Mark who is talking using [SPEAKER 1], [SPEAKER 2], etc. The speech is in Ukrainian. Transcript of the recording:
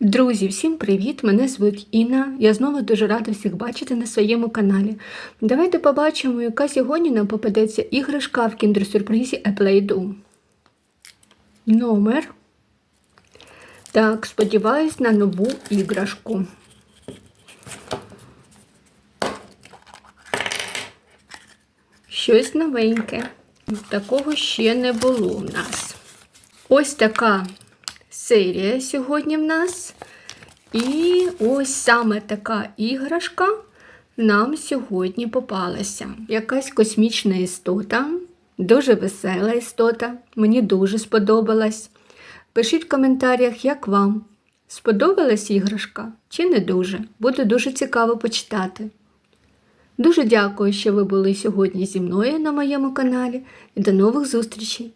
[SPEAKER 1] Друзі, всім привіт! Мене звуть Інна. Я знову дуже рада всіх бачити на своєму каналі. Давайте побачимо, яка сьогодні нам попадеться іграшка в кіндер-сюрпризі A. Номер. Так, сподіваюсь на нову іграшку. Щось новеньке. Такого ще не було в нас. Ось така серія сьогодні в нас. І ось саме така іграшка нам сьогодні попалася. Якась космічна істота, дуже весела істота. Мені дуже сподобалась. Пишіть в коментарях, як вам. Сподобалась іграшка чи не дуже? Буде дуже цікаво почитати. Дуже дякую, що ви були сьогодні зі мною на моєму каналі і до нових зустрічей!